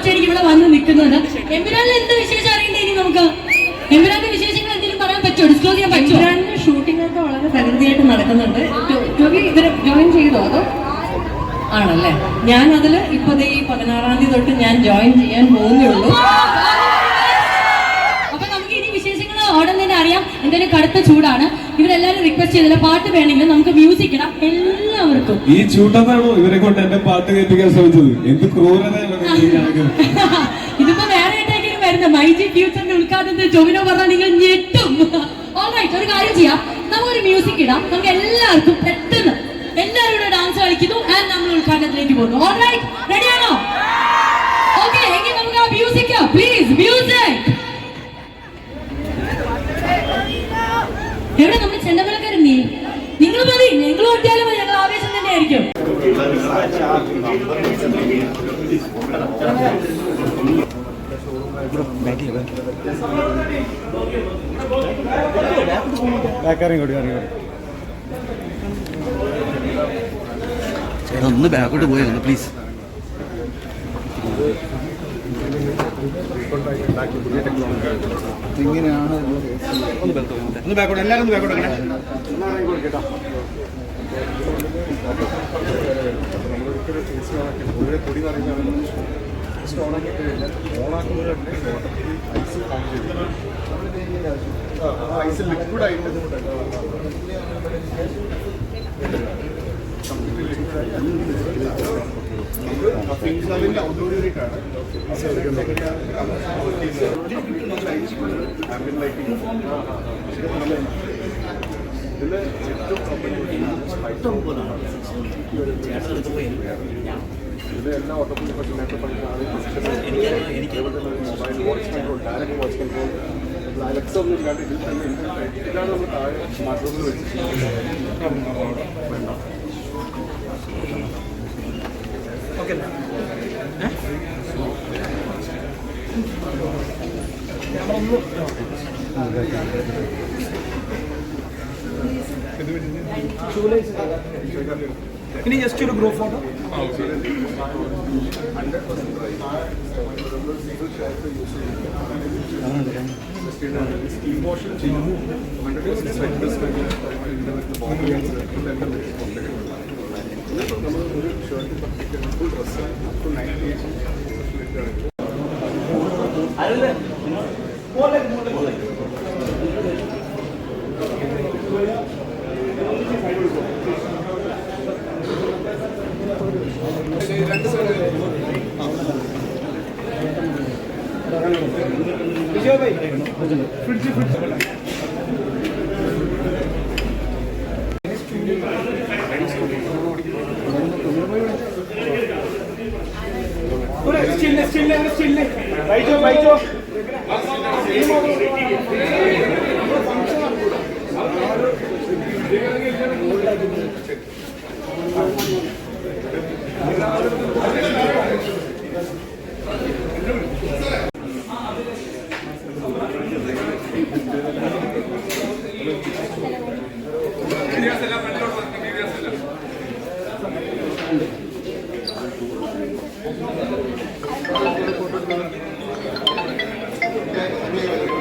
ഒറ്റയടിക്ക് ഇവിടെ വന്ന് നിൽക്കുന്നത് എമ്പുരാനിൽ എന്ത് വിശേഷം അറിയണ്ടേ ഇനി നമുക്ക്? എമ്പുരാന്റെ വിശേഷങ്ങൾ എന്തെങ്കിലും പറയാൻ പറ്റുമോ? ഡിസ്ക്ലോസ് ചെയ്യാൻ പറ്റുമോ? ഷൂട്ടിംഗ് ഒക്കെ വളരെ പ്രകൃതിയായിട്ട് നടക്കുന്നുണ്ട്. ഇവരെ ജോയിൻ ചെയ്തോ അതോ? ആണല്ലേ. ഞാൻ അതിൽ ഇപ്പൊ ദേ ഈ പതിനാറാം തീയതി തൊട്ട് ഞാൻ ജോയിൻ ചെയ്യാൻ പോകുന്നേ ഉള്ളൂ. അപ്പൊ നമുക്ക് ഇനി വിശേഷങ്ങൾ ഉടൻ തന്നെ അറിയാം. എന്തായാലും കടുത്ത ചൂടാണ്. ഇവരെല്ലാരും റിക്വസ്റ്റ് ചെയ്തില്ല പാട്ട് വേണമെങ്കിൽ നമുക്ക് മ്യൂസിക് ഇടാം. എല്ലാവർക്കും. ഈ ചൂട്ടത്താണോ ഇവരെ കൊണ്ട് എന്റെ പാട്ട് കേൾപ്പിക്കാൻ ശ്രമിച്ചത്? എന്ത് ക്രൂരതയാണ് ഇതിപ്പോ വേറെ എന്തെങ്കിലും വരുന്നത് മൈജി ഫ്യൂച്ചറിന്റെ ഉദ്ഘാടനത്തിൽ ജോവിനോ പറഞ്ഞാൽ നിങ്ങൾ ഞെട്ടും. ഓൾറൈറ്റ് ഒരു കാര്യം ചെയ്യാം. നമുക്കൊരു മ്യൂസിക് ഇടാം. നമുക്ക് എല്ലാവർക്കും പെട്ടെന്ന് എല്ലാവരും കൂടെ ഡാൻസ് കളിക്കുന്നു ആൻഡ് നമ്മൾ ഉദ്ഘാടനത്തിലേക്ക് പോകുന്നു. ഓൾറൈറ്റ് റെഡിയാണോ ഓക്കെ എങ്കിൽ നമുക്ക് ആ മ്യൂസിക് പ്ലീസ് മ്യൂസിക് എവിടെ നമ്മൾ നീ? നിങ്ങൾ മതി. നിങ്ങൾ ഒട്ടിയാലും മതി. ഞങ്ങൾ ആവേശം തന്നെ ആയിരിക്കും ഒന്ന് ബാക്കോട്ട് പോയിരുന്നു പ്ലീസ് ഇങ്ങനെയാണ് ഒന്ന് ബാക്കോട്ട് ഒന്ന് ബാക്കോട്ട് എല്ലാവരും ഒന്ന് ബാക്കോട്ട് ഐസ് ലിക്വിഡ് ആയിരുന്നു ഫിൻസാലിന്റെ ഔദ്യോഗികമായിട്ടാണ് ഇതിൽ ഏറ്റവും ഇതിൽ എല്ലാ ഓട്ടോപ്പുള്ളി പറ്റി നേരത്തെ പഠിക്കുന്ന mobile watch control direct watch control Alexa ഒന്നും ഇല്ലാണ്ട് ഇതിൽ തന്നെ ഇതിലാണ് നമ്മൾ താഴെ മാറ്റങ്ങൾ വെച്ചിട്ടുള്ളത് വേണ്ട ഇനി ജസ്റ്റ് ഒരു ഗ്രൂപ്പ് ഫോട്ടോ ഹൺഡ്രഡ് നമ്മൾ ഒരു shirt particular full dress full ninety രണ്ട് സൈഡ് ഫ്രിഡ്ജ് ഫ്രിഡ്ജ് चिल्ले चिल्ले चिल्ले भाई जो भाई जो Thank you. Thank you.